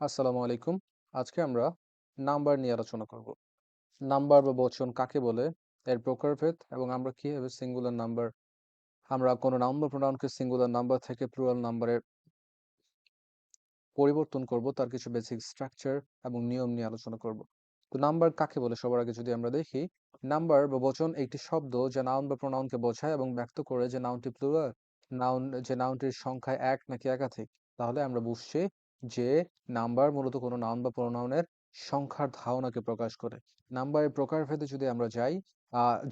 আসসালামু আলাইকুম। আজকে আমরা নাম্বার নিয়ে আলোচনা করব। নাম্বার বা বচন কাকে বলে? এর প্রকারভেদ এবং আমরা কীভাবে সিঙ্গুলার নাম্বার আমরা কোনো নাম্বার প্রোনাউনকে সিঙ্গুলার নাম্বার থেকে প্লুরাল নাম্বারের পরিবর্তন করব, তার কিছু বেসিক স্ট্রাকচার এবং নিয়ম নিয়ে আলোচনা করব। তো নাম্বার কাকে বলে? সবার আগে যদি আমরা দেখি, নাম্বার বা বচন একটি শব্দ যা নাউন বা প্রোনাউনকে বোঝায় এবং ব্যক্ত করে যে নাউনটি প্লুরাল নাউন যে নাউনটির সংখ্যায় এক নাকি একাধিক, তাহলে আমরা বুঝছি যে নাম্বার মূলত কোনো নাউন বা প্রোনাউনের সংখ্যার ধারণাকে প্রকাশ করে। নাম্বারের প্রকারভেদে যদি আমরা যাই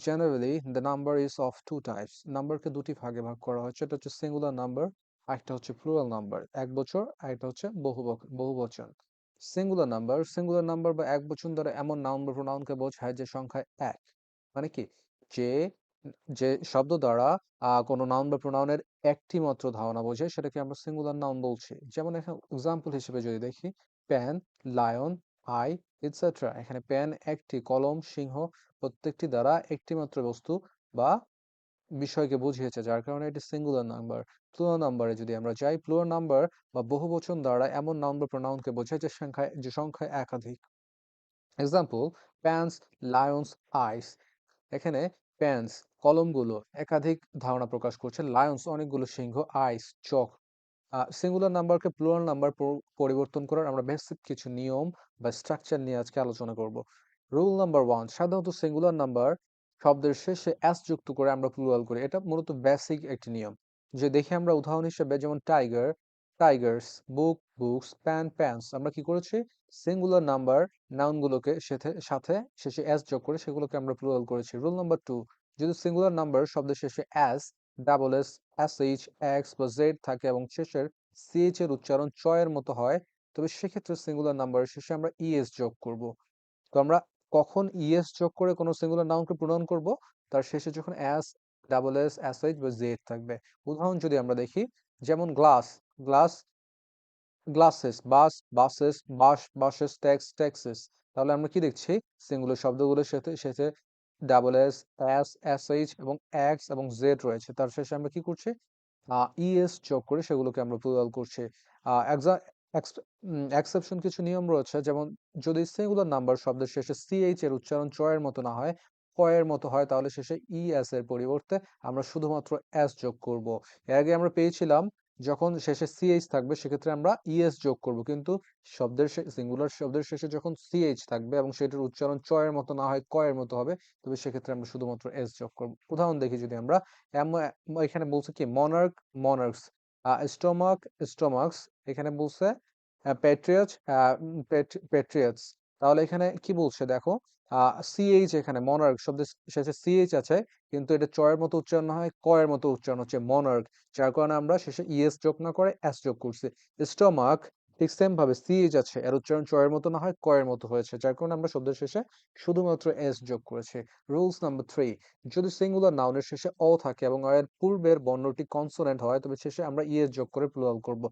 generally the number is of two types নাম্বারকে দুটি ভাগে ভাগ করা হচ্ছে, এটা হচ্ছে সিঙ্গুলার নাম্বার একটা হচ্ছে প্লুরাল নাম্বার এক বছর একটা হচ্ছে বহু বহু বচন। সিঙ্গুলার নাম্বার সিঙ্গুলার নাম্বার বা এক বছর দ্বারা এমন বা প্রোনাউনকে বোঝায় যে সংখ্যায় এক। মানে কি? যে যে শব্দ দ্বারা কোনো নাউন বা প্রোনাউনের একটি মাত্র ধারণা বোঝায়, সেটাকে আমরা সিঙ্গুলার নাউন বলছি। যেমন এখানে এক্সাম্পল হিসেবে যদি দেখি প্যান লায়ন আই ইটসেট্রা এখানে প্যান একটি, কলম, সিংহ, প্রত্যেকটি দ্বারা একটি মাত্র বস্তু বা বিষয়কে বুঝিয়েছে, যার কারণে এটি সিঙ্গুলার নাম্বার প্লুরাল নাম্বারে যদি আমরা যাই প্লুরাল নাম্বার বা বহুবচন দ্বারা এমন নাউন বা প্রোনাউনকে বোঝায়, যে সংখ্যায় যে সংখ্যায় একাধিক। এক্সাম্পল প্যান্স লায়ন্স আইস এখানে প্যান্স কলমগুলো একাধিক ধারণা প্রকাশ করছে। লায়ন্স অনেকগুলো সিংহ আইস চক সিঙ্গুলার নাম্বারকে প্লুরাল নাম্বার পরিবর্তন করার আমরা বেসিক কিছু নিয়ম বা স্ট্রাকচার নিয়ে আজকে আলোচনা করব। রুল নাম্বার ওয়ান সাধারণত সিঙ্গুলার নাম্বার শব্দের শেষে অ্যাস যুক্ত করে আমরা প্লুরাল করি। এটা মূলত বেসিক একটি নিয়ম। যে দেখে আমরা উদাহরণ হিসেবে যেমন tiger tigers book books pan pans আমরা কি করেছি? সিঙ্গুলার নাম্বার নাউনগুলোকে সাথে শেষে অ্যাস যোগ করে সেগুলোকে আমরা প্লুরাল করেছি। রুল নাম্বার টু যদি সিঙ্গুলার নাম্বার শব্দের শেষে S double S S H X বা জেড থাকে এবং শেষের সিএইচ এর উচ্চারণ চয়ের মতো হয়, তবে সেক্ষেত্রে সিঙ্গুলার নাম্বারের শেষে আমরা ইএস যোগ করব। তো আমরা কখন ইএস যোগ করে কোনো সিঙ্গুলার নাউনকে প্রণয়ন করব? তার শেষে যখন S double S S H বা জেড থাকবে। উদাহরণ যদি আমরা দেখি যেমন glass glass glasses bus buses bus buses tax taxes তাহলে আমরা কি দেখছি? সিঙ্গুলার শব্দগুলোর সাথে সাথে double S S S H এবং এক্স এবং জেড রয়েছে। তার শেষে আমরা কি করছি? ইএস যোগ করে সেগুলোকে আমরা প্লুরাল করছি। এক্সেপশন কিছু নিয়ম রয়েছে। যেমন যদি সিঙ্গুলার নাম্বার শব্দের শেষে সিএইচ এর উচ্চারণ চয়ের মতো না হয় কয়ের মতো হয়, তাহলে শেষে ইএস এর পরিবর্তে আমরা শুধুমাত্র এস যোগ করব। এর আগে আমরা পেয়েছিলাম যখন শেষে সিএইচ থাকবে, সেক্ষেত্রে আমরা ইএস যোগ করব। কিন্তু শব্দের সিঙ্গুলার শব্দের শেষে যখন সিএইচ থাকবে এবং সেটার উচ্চারণ চয়ের মতো না হয় কয়ের মতো হবে, তবে সেক্ষেত্রে আমরা শুধুমাত্র এস যোগ করব। উদাহরণ দেখি যদি আমরা। এখানে বলছে কি? মনার্ক মনার্কস স্টোমাক স্টোমাক্স এখানে বলছে প্যাট্রিয়ট প্যাট্রিয়টস তাহলে এখানে কি বলছে দেখো? সিএইচ এখানে মনার্ক শব্দের শেষে সিএইচ আছে, কিন্তু এটা চয়ের মতো উচ্চারণ হয় কয়ের মতো উচ্চারণ হচ্ছে মনার্ক যার কারণে আমরা শেষে ইএস যোগ না করে এস যোগ করছি। স্টমাক ঠিক সেম ভাবে সিএইচ আছে, এর উচ্চারণ চয়ের মতো না হয় কয়ের মতো হয়েছে, যার কারণে আমরা শব্দের শেষে শুধুমাত্র এস যোগ করেছি। রুলস নাম্বার থ্রি যদি সিঙ্গুলার নাউনের শেষে অ থাকে এবং এর পূর্বের বর্ণটি কনসোনেন্ট হয়, তবে শেষে আমরা ইএস যোগ করে প্লুরাল করব।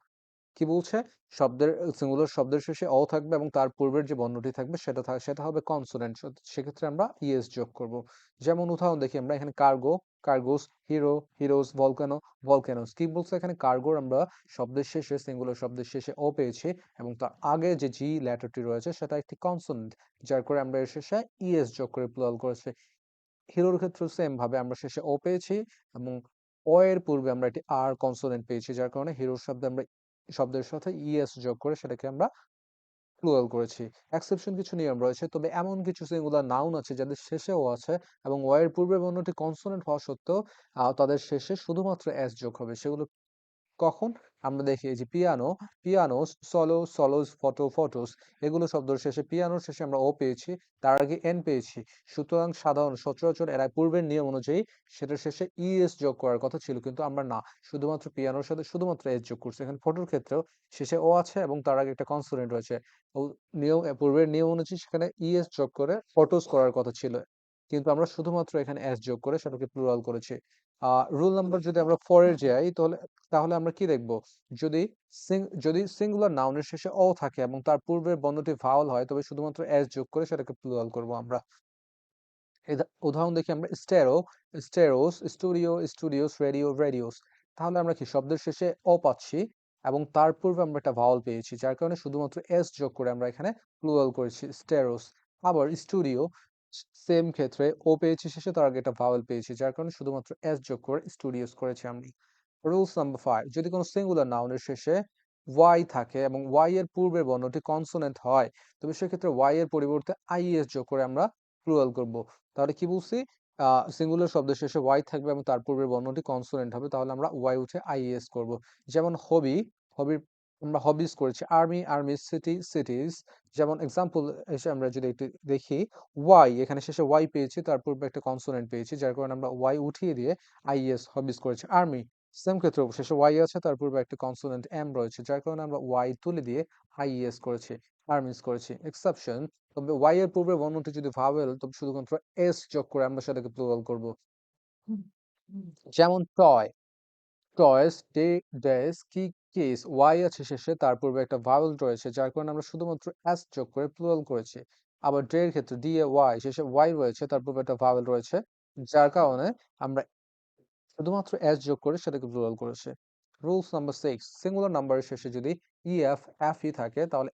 কি বলছে? শব্দের সিঙ্গুলার শব্দের শেষে অ থাকবে এবং তার পূর্বের যে বর্ণটি থাকবে সেটা সেটা হবে কনসোনেন্ট সেক্ষেত্রে আমরা ইএস যোগ করব। যেমন উদাহরণ দেখি, আমরা এখানে cargo cargoes hero heroes volcano volcanoes কি বলছে এখানে? কার্গোর আমরা শব্দের শেষে সিঙ্গুলার শব্দের শেষে ও পেয়েছি এবং তার আগে যে জি লেটারটি রয়েছে সেটা একটি কনসোনেন্ট যার করে আমরা এর শেষে ইএস যোগ করে প্লুরাল করেছি। হিরোর ক্ষেত্রে সেম ভাবে আমরা শেষে ও পেয়েছি এবং ও এর পূর্বে আমরা একটি আর কনসোনেন্ট পেয়েছি, যার কারণে হিরোর শব্দে আমরা শব্দের সাথে ইএস যোগ করে সেটাকে আমরা প্লুরাল করেছি। এক্সেপশন কিছু নিয়ম রয়েছে, তবে এমন কিছু সিঙ্গুলার নাউন আছে যাদের শেষেও আছে এবং ওয়ের পূর্বে বর্ণটি কনসোনেন্ট হওয়া সত্ত্বেও তাদের শেষে শুধুমাত্র এস যোগ হবে। সেগুলো কখন? আমরা দেখি এই যে piano pianos solo solos photo photos এগুলো শব্দের শেষে পিয়ানোর শেষে আমরা ও পেয়েছি, তার আগে এন পেয়েছি। সুতরাং সাধারণ সচরাচর এরা পূর্বের নিয়ম অনুযায়ী সেটার শেষে ইএস যোগ করার কথা ছিল, কিন্তু আমরা না। শুধুমাত্র পিয়ানোর সাথে শুধুমাত্র এস যোগ করছি। এখানে ফটোর ক্ষেত্রেও শেষে ও আছে এবং তার আগে একটা কনসোনেন্ট রয়েছে। নিয়ম পূর্বের নিয়ম অনুযায়ী সেখানে ইএস যোগ করে ফটোস করার কথা ছিল। কিন্তু আমরা শুধুমাত্র এখানে এস যোগ করে সেটাকে প্লুরাল করেছি। রুল নাম্বার যদি আমরা ফোরের যাই, তাহলে তাহলে আমরা কি দেখব? যদি যদি সিঙ্গুলার নাউনের শেষে অ থাকে এবং তার পূর্বের বর্ণটি ভাওয়াল হয়, তবে শুধুমাত্র এস যোগ করে সেটাকে প্লুরাল করব আমরা। উদাহরণ দেখি আমরা stereo stereos studio studios radio radios তাহলে আমরা কি, শব্দের শেষে অ পাচ্ছি এবং তার পূর্বে আমরা একটা ভাওয়াল পেয়েছি, যার কারণে শুধুমাত্র এস যোগ করে আমরা এখানে প্লুরাল করেছি স্টেরোস আবার স্টুডিও সেম ক্ষেত্রে ও পেয়েছি শেষে, তার আগে একটা ভাওয়াল পেয়েছি, যার কারণে শুধুমাত্র এস যোগ করে স্টুডিওস করেছি আমি। রুলস নাম্বার ফাইভ যদি কোনো সিঙ্গুলার নাউনের শেষে ওয়াই থাকে এবং ওয়াই এর পূর্বের বর্ণটি কনসোনেন্ট হয়, তবে সেক্ষেত্রে ওয়াই এর পরিবর্তে আইএস যোগ করে আমরা প্লুরাল করব। তাহলে কি বলছি? সিঙ্গুলার শব্দের শেষে ওয়াই থাকবে এবং তার পূর্বের বর্ণটি কনসোনেন্ট হবে, তাহলে আমরা ওয়াই উঠে আইএস করব। যেমন হবি হবির আমরা হবিস করেছি। আর্মি আর্মি সিটি সিটিজ যেমন এক্সাম্পল এসে আমরা যদি একটু দেখি ওয়াই এখানে শেষে ওয়াই পেয়েছি তার পূর্বে একটা কনসোনেন্ট পেয়েছি যার কারণে আমরা ওয়াই উঠিয়ে দিয়ে আইএস হবিস করেছি। আর্মি সেম ক্ষেত্রে শেষে ওয়াই আছে তার পূর্বে একটা কনসোনেন্ট এম রয়েছে যার কারণে আমরা ওয়াই তুলে দিয়ে আইএস করেছি আর্মিস করেছি। এক্সেপশন তবে ওয়াই এর পূর্বে বর্ণটি যদি ভাবেল তবে শুধুমাত্র এস যোগ করে আমরা সেটাকে প্লুরাল করব। যেমন টয় টয়েস, ডে, ডেস, কি, কেস, ওয়াই আছে শেষে, তার পূর্বে একটা ভাওয়েল রয়েছে, যার কারণে আমরা শুধুমাত্র এস যোগ করে প্লুরাল করেছি। আবার ডে এর ক্ষেত্রে ডি এ ওয়াই, শেষে ওয়াই রয়েছে, তার পূর্বে একটা ভাওয়েল রয়েছে, যার কারণে আমরা শুধুমাত্র এস যোগ করে সেটাকে প্লুরাল করেছে। রুলস নাম্বার সিক্স, সিঙ্গুলার নাম্বারের শেষে যদি ই, এফ এফ, ই থাকে, তাহলে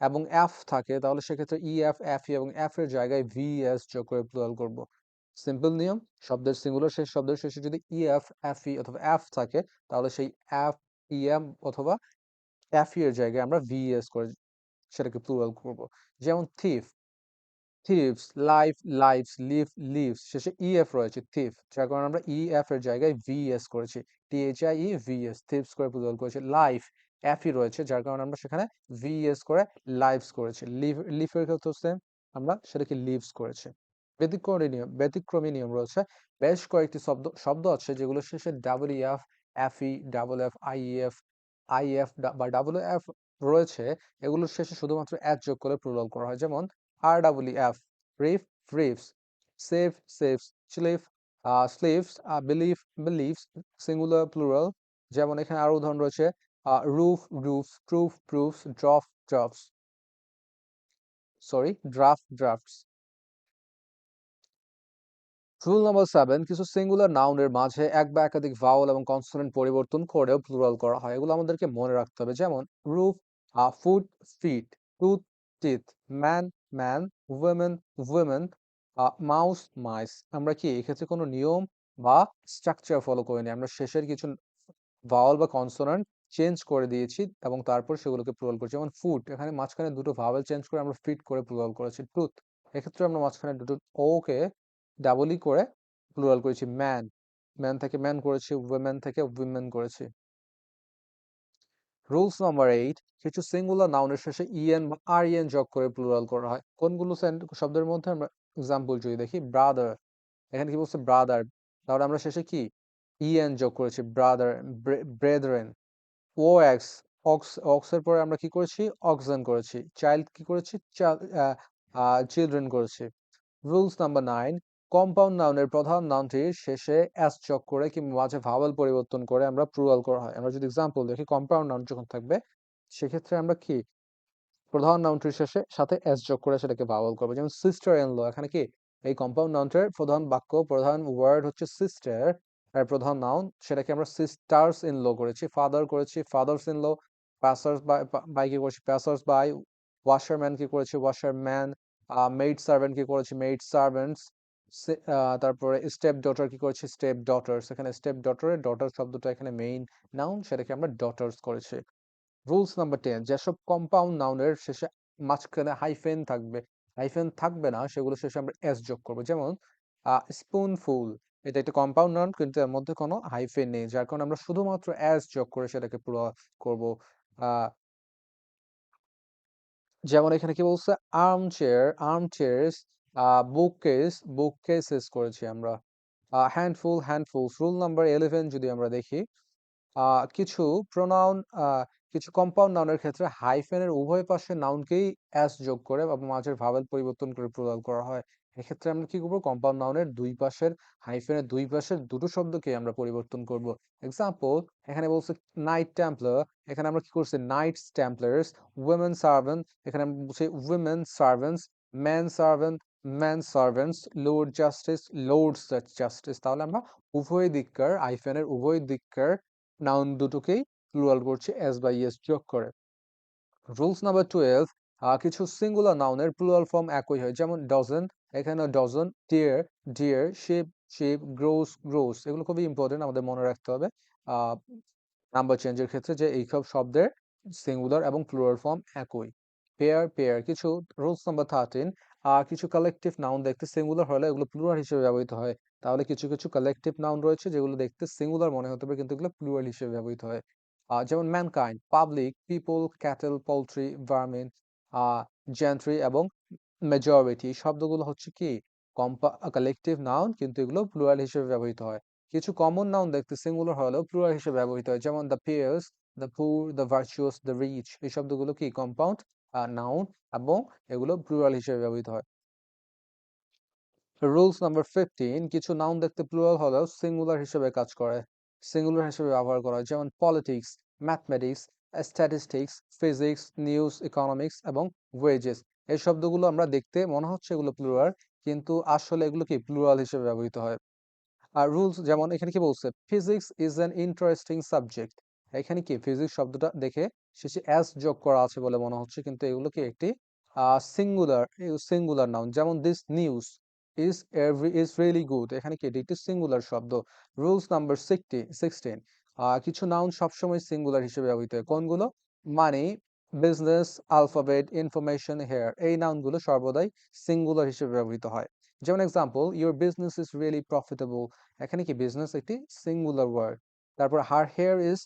এবং এফ থাকে, তাহলে সেক্ষেত্রে ই, এফ এফ, ই এবং এফ এর জায়গায় ভি, এস যোগ করে প্লুরাল করব। সিম্পল নিয়ম, শব্দের সিঙ্গুলার শেষ, শব্দের শেষে যদি ই এফ ই অথবা এফ থাকে, তাহলে সেই এফ ই এম অথবা এফ ই এর জায়গায় আমরা ভি এস করে সেটাকে প্লুরাল করব। যেমন thief thieves life lives leaf leaves শেষে ইএফ রয়েছে থিফ যার কারণে আমরা ইএফ এর জায়গায় ভিএস করেছি। টিএইচআই ই ভিএস থিভস করে প্লুরাল করেছি। লাইফ এফই রয়েছে, যার কারণে আমরা সেখানে ভিএস করে লাইভস করেছি। লিভ লিফের ক্ষেত্রে আমরা সেটাকে লিভস করেছি। ব্যতিক্রমী নিয়ম ব্যতিক্রমী নিয়ম রয়েছে। বেশ কয়েকটি শব্দ শব্দ আছে যেগুলো শেষে double F FE double F I IF IF বা ডাবল এফ রয়েছে। এগুলোর শেষে শুধুমাত্র এফ যোগ করে প্লুরাল করা হয়। যেমন আর double F reef reefs save saves sleeve sleeves believe believes singular plural যেমন, এখানে আরও উদাহরণ রয়েছে roof roofs proof proofs draff draffs sorry draft drafts rule number seven কিছু সিঙ্গুলার নাউনের মাঝে এক বা একাধিক ভাওয়াল এবং কনসোনেন্ট পরিবর্তন করেও প্লুরাল করা হয়। এগুলো আমাদেরকে মনে রাখতে হবে। যেমন roof food feet tooth teeth man man women women mouse mice আমরা কি এক্ষেত্রে কোনো নিয়ম বা স্ট্রাকচার ফলো করিনি? আমরা শেষের কিছু ভাওয়াল বা কনসোনেন্ট চেঞ্জ করে দিয়েছি এবং তারপর সেগুলোকে প্লুরাল করেছি। যেমন ফুড এখানে মাঝখানে দুটো ভাওয়াল চেঞ্জ করে আমরা ফিট করে প্লুরাল করেছি। টুথ এক্ষেত্রে আমরা মাঝখানে দুটো ওকে ডাবলই করে প্লুরাল করেছি ম্যান ম্যান থেকে ম্যান করেছি উইমেন থেকে উইমেন করেছি। রুলস নাম্বার এইট কিছু সিঙ্গুলার নাউনের শেষে ইএন বা আর ইএন যোগ করে প্লুরাল করা হয়। কোনগুলো শব্দের মধ্যে আমরা এক্সাম্পল যদি দেখি ব্রাদার এখানে কি বলছে ব্রাদার তাহলে আমরা শেষে কি? ইএন যোগ করেছি brother brethren O X ox অক্সের পরে আমরা কি করেছি? অক্সেন করেছি। চাইল্ড কি করেছি? চিলড্রেন করেছি। রুলস নাম্বার নাইন কম্পাউন্ড নাউনের প্রধান নাউনটির শেষে এস চক করে কিংবা মাঝে ভাওয়াল পরিবর্তন করে আমরা প্লুরাল করা হয়। আমরা যদি এক্সাম্পল দেখি কম্পাউন্ড নাউন যখন থাকবে, সেক্ষেত্রে আমরা কি? প্রধান নাউনটির শেষে সাথে এস যোগ করে সেটাকে ভাওয়াল করব। যেমন সিস্টার ইন ল এখানে কি? এই কম্পাউন্ড নাউনটির প্রধান বাক্য, প্রধান ওয়ার্ড হচ্ছে সিস্টার আর প্রধান নাউন সেটাকে আমরা সিস্টার্স ইন ল করেছি। ফাদার করেছি fathers in law passers by by কি করেছি? প্যাসার্স বাই ওয়াশারম্যান কি করেছি? ওয়াশারম্যান মেড সার্ভেন্ট কি করেছি? মেড সার্ভেন্টস তারপরে স্টেপ ডটার কি করেছি? স্টেপ ডটার্স এখানে স্টেপ ডটারের ডটার শব্দটা এখানে মেইন নাউন সেটাকে আমরা ডটার্স করেছি। রুলস নাম্বার টেন যেসব কম্পাউন্ড নাউনের শেষে মাঝখানে হাইফেন থাকবে। হাইফেন থাকবে না, সেগুলো শেষে আমরা এস যোগ করব। যেমন স্পুনফুল এটা একটা কম্পাউন্ড নাউন কিন্তু এর মধ্যে কোনো হাইফেন নেই, যার কারণে আমরা শুধুমাত্র এস যোগ করে সেটাকে পুরো করব। যেমন এখানে কি বলছে? Arm chair arm chairs book case book করেছি আমরা। Handful handful rule number eleven যদি আমরা দেখি কিছু প্রোনাউন কিছু কম্পাউন্ড নাউনের ক্ষেত্রে হাইফেনের উভয় পাশে নাউনকেই অ্যাস যোগ করে বা মাঝের ভাবেল পরিবর্তন করে প্রদান করা হয়। এক্ষেত্রে আমরা কি করব? কম্পাউন্ড নাউনের দুই পাশের হাইফেনের দুই পাশের দুটো শব্দকে আমরা পরিবর্তন করব। এক্সাম্পল এখানে বলছে নাইট ট্যাম্পলার এখানে আমরা কি করছি? নাইট ট্যাম্পলার্স উইমেন সার্ভেন্ট এখানে আমরা বলছি women servants man servant man servants lord justice lord justice তাহলে আমরা উভয় দিককার, আইফেনের উভয় দিককার নাউন দুটোকেই প্লুরাল করছি এস বাই ইএস যোগ করে। রুলস নাম্বার টুয়েলভ কিছু সিঙ্গুলার নাউনের প্লুরাল ফর্ম একই হয়। যেমন ডজন এখানে dozen deer deer sheep sheep gross gross এগুলো খুবই ইম্পর্টেন্ট আমাদের মনে রাখতে হবে। নাম্বার চেঞ্জের ক্ষেত্রে যে এইসব শব্দের সিঙ্গুলার এবং প্লুরাল ফর্ম একই। পেয়ার পেয়ার কিছু রুলস নাম্বার থার্টিন কিছু কালেকটিভ নাউন দেখতে সিঙ্গুলার হলে এগুলো প্লুরাল হিসেবে ব্যবহৃত হয়। তাহলে কিছু কিছু কালেকটিভ নাউন রয়েছে যেগুলো দেখতে সিঙ্গুলার মনে হতে পারে, কিন্তু এগুলো প্লুরাল হিসেবে ব্যবহৃত হয়। যেমন mankind public people cattle poultry vermin gentry এবং মেজরিটি শব্দগুলো হচ্ছে কি? কম্পা কালেকটিভ নাউন কিন্তু এগুলো প্লুরাল হিসেবে ব্যবহৃত হয়। কিছু কমন নাউন দেখতে সিঙ্গুলার হলেও প্লুরাল হিসেবে ব্যবহৃত হয়, যেমন the pious the poor the virtuous the rich এই শব্দগুলো কি? কম্পাউন্ড নাউন এবং এগুলো প্লুরাল হিসেবে ব্যবহৃত হয়। রুলস নাম্বার ফিফটিন কিছু নাউন দেখতে প্লুরাল হলেও সিঙ্গুলার হিসেবে কাজ করে। সিঙ্গুলার হিসেবে ব্যবহার করা হয়, যেমন politics mathematics statistics physics news economics এবং ওয়েজেস এই শব্দগুলো আমরা দেখতে মনে হচ্ছে এগুলো প্লুরাল কিন্তু আসলে এগুলো কি প্লুরাল হিসেবে ব্যবহৃত হয়। আর রুলস যেমন এখানে কি বলছে? Physics is an interesting subject এখানে কি? ফিজিক্স শব্দটা দেখে শেষে অ্যাস যোগ করা আছে বলে মনে হচ্ছে। কিন্তু এগুলো কি একটি সিঙ্গুলার সিঙ্গুলার নাউন যেমন this news is every is really good এখানে কি এটি একটি সিঙ্গুলার শব্দ। রুলস নাম্বার সিক্সটি সিক্সটিন কিছু নাউন সবসময় সিঙ্গুলার হিসেবে ব্যবহৃত হয়। কোনগুলো? Money business alphabet information hair এই নাউনগুলো সর্বদাই সিঙ্গুলার হিসেবে ব্যবহৃত হয়। যেমন example your business is really profitable এখানে কি বিজনেস একটি সিঙ্গুলার ওয়ার্ড তারপর হার হেয়ার ইজ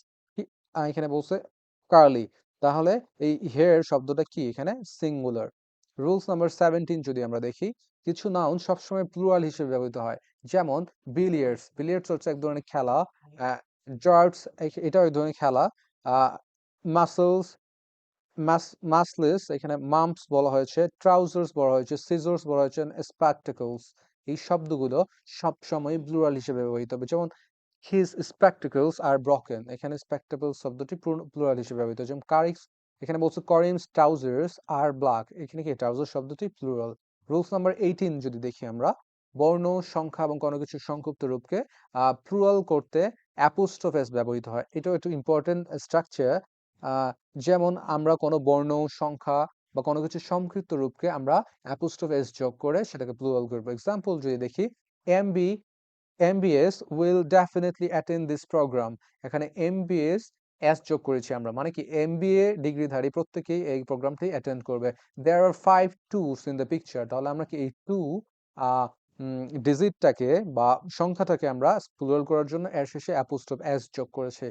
এখানে বলছে কার্লি তাহলে এই হেয়ার শব্দটা কি এখানে? সিঙ্গুলার রুলস নাম্বার সেভেন্টিন যদি আমরা দেখি, কিছু নাউন সবসময় প্লুরাল হিসেবে ব্যবহৃত হয়। যেমন বিলিয়ার্ডস বিলিয়ার্ডস হচ্ছে এক ধরনের খেলা। জার্টস এটাও এক ধরনের খেলা। মাসলস মাসলেস এখানে মাম্পস বলা হয়েছে। ট্রাউজার্স বলা হয়েছে। সিজার্স বলা হয়েছে। স্প্যাকটিকলস এই শব্দগুলো সবসময় প্লুরাল হিসেবে ব্যবহৃত হবে। যেমন হিজ স্পেকটিকলস আর ব্রকেন এখানে স্পেকটেবল শব্দটি প্লুরাল হিসেবে ব্যবহৃত যেমন কারিক্স এখানে বলছে করিমস ট্রাউজার্স আর ব্ল্যাক এখানে কি? ট্রাউজার শব্দটি প্লুরাল রুলস নাম্বার এইটিন যদি দেখি আমরা, বর্ণ, সংখ্যা এবং কোনো কিছু সংক্ষিপ্ত রূপকে প্লুরাল করতে অ্যাপোস্ট্রোফেস ব্যবহৃত হয়। এটাও একটু ইম্পর্টেন্ট স্ট্রাকচার যেমন আমরা কোনো বর্ণ, সংখ্যা বা কোনো কিছু সংক্ষিপ্ত রূপকে আমরা অ্যাপোস্ট্রোফেস যোগ করে সেটাকে প্লুরাল করব। এক্সাম্পল যদি দেখি M B MBs will definitely attend this programme এখানে এমবিএস এস যোগ করেছি আমরা। মানে কি এমবিএ ডিগ্রিধারী প্রত্যেকেই এই প্রোগ্রামটি অ্যাটেন্ড করবে। There are five twos in the picture তাহলে আমরা কি এই টু ডিজিটটাকে বা সংখ্যাটাকে আমরা প্লুরাল করার জন্য এর শেষে অ্যাপোস্ট্রফ এস যোগ করেছে।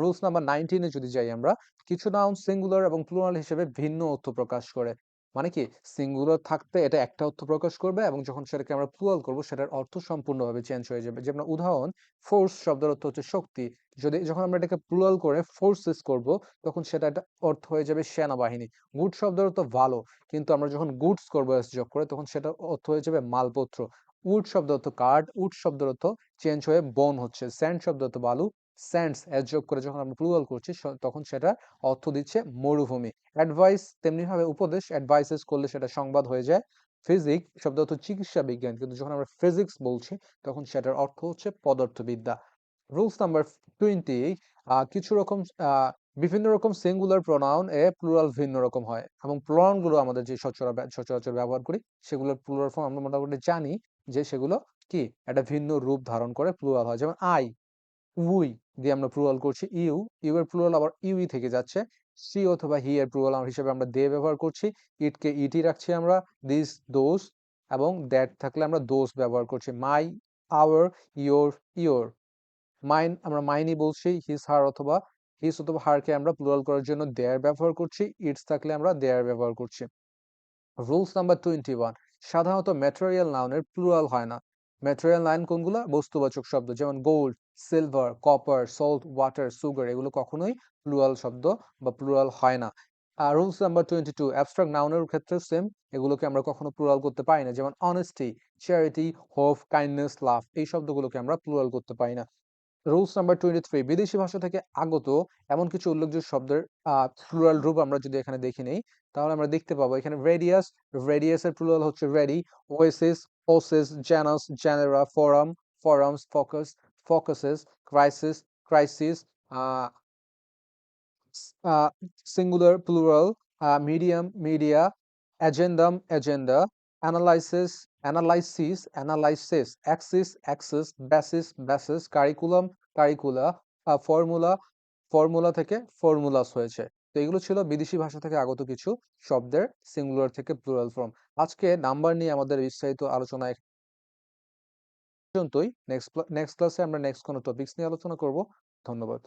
রুলস নাম্বার নাইনটিনে যদি যাই আমরা, কিছু নাউন সিঙ্গুলার এবং প্লুরাল হিসেবে ভিন্ন অর্থ প্রকাশ করে। মানে কি সিঙ্গুলার থাকতে এটা একটা অর্থ প্রকাশ করবে এবং যখন সেটাকে আমরা প্লুরাল করব, সেটার অর্থ সম্পূর্ণভাবে চেঞ্জ হয়ে যাবে। যেমন উদাহরণ ফোর্স শব্দের অর্থ হচ্ছে শক্তি। যদি যখন আমরা এটাকে প্লুরাল করে ফোর্সেস করব, তখন সেটা একটা অর্থ হয়ে যাবে সেনাবাহিনী। গুড শব্দের অর্থ ভালো, কিন্তু আমরা যখন গুডস করব যোগ করে, তখন সেটা অর্থ হয়ে যাবে মালপত্র। উড শব্দ অর্থ কার্ড উড শব্দের অর্থ চেঞ্জ হয়ে বন হচ্ছে। স্যান্ড শব্দ অর্থ বালু স্যান্ডস এস যোগ করে যখন আমরা প্লুরাল করছি তখন সেটা অর্থ দিচ্ছে মরুভূমি। অ্যাডভাইস তেমনি ভাবে উপদেশ অ্যাডভাইসেস করলে সেটা সংবাদ হয়ে যায়। ফিজিক শব্দ অর্থ চিকিৎসা বিজ্ঞান, কিন্তু যখন আমরা ফিজিক্স বলছি, তখন সেটার অর্থ হচ্ছে পদার্থবিদ্যা। রুলস নাম্বার টোয়েন্টি কিছু রকম বিভিন্ন রকম সিঙ্গুলার প্রোনাউন এ প্লুরাল ভিন্ন রকম হয় এবং প্রোনাউনগুলো আমাদের যে সচরাচর ব্যবহার করি, সেগুলোর প্লুরাল ফর্ম আমরা মোটামুটি জানি যে সেগুলো কি? একটা ভিন্ন রূপ ধারণ করে প্লুরাল হয়। যেমন আই উই দিয়ে আমরা প্লুরাল করছি ইউ ইউ এর প্লুরাল আবার ইউই থেকে যাচ্ছে। সি অথবা হি এর প্লুরাল হিসেবে আমরা দে ব্যবহার করছি। ইটকে ইটি রাখছি আমরা। দিস দোস এবং দ্যাট থাকলে আমরা দোস ব্যবহার করছি। My our your your mine আমরা মাইনই বলছি হিস হার অথবা হিস অথবা হারকে আমরা প্লুরাল করার জন্য দেয়ার ব্যবহার করছি। ইটস থাকলে আমরা দেয়ার ব্যবহার করছি। রুলস নাম্বার টোয়েন্টি ওয়ান সাধারণত ম্যাটেরিয়াল নাউনের প্লুরাল হয় না। ম্যাটেরিয়াল নাউন কোনগুলো? বস্তুবাচক শব্দ, যেমন gold silver copper salt water sugar এগুলো কখনোই প্লুরাল শব্দ বা প্লুরাল হয় না। আর rules number twenty two abstract নাউনের ক্ষেত্রে সেম এগুলোকে আমরা কখনো প্লুরাল করতে পারি না। যেমন honesty charity hope kindness love এই শব্দগুলোকে আমরা প্লুরাল করতে পারি না। রুলস নাম্বার টোয়েন্টি থ্রি বিদেশি ভাষা থেকে আগত এমন কিছু উল্লেখযোগ্য শব্দের প্লুরাল রূপ আমরা যদি এখানে দেখি নেই, তাহলে আমরা দেখতে পাবো এখানে রেডিয়াস রেডিয়াসের প্লুরাল হচ্ছে radii oasis oases genus genera forum forums focus focuses, crisis, crisis, uh, singular plural medium media agendum agenda analysis analysis analysis axis axis basis basis curriculum curricula formula formula থেকে formulas হয়েছে। তো এগুলো ছিল বিদেশি ভাষা থেকে আগত কিছু শব্দের সিঙ্গুলার থেকে প্লুরাল ফর্ম আজকে নাম্বার নিয়ে আমাদের বিস্তারিত আলোচনা পর্যন্তই। নেক্সট নেক্সট ক্লাসে আমরা নেক্সট কোনো টপিকস নিয়ে আলোচনা করব। ধন্যবাদ।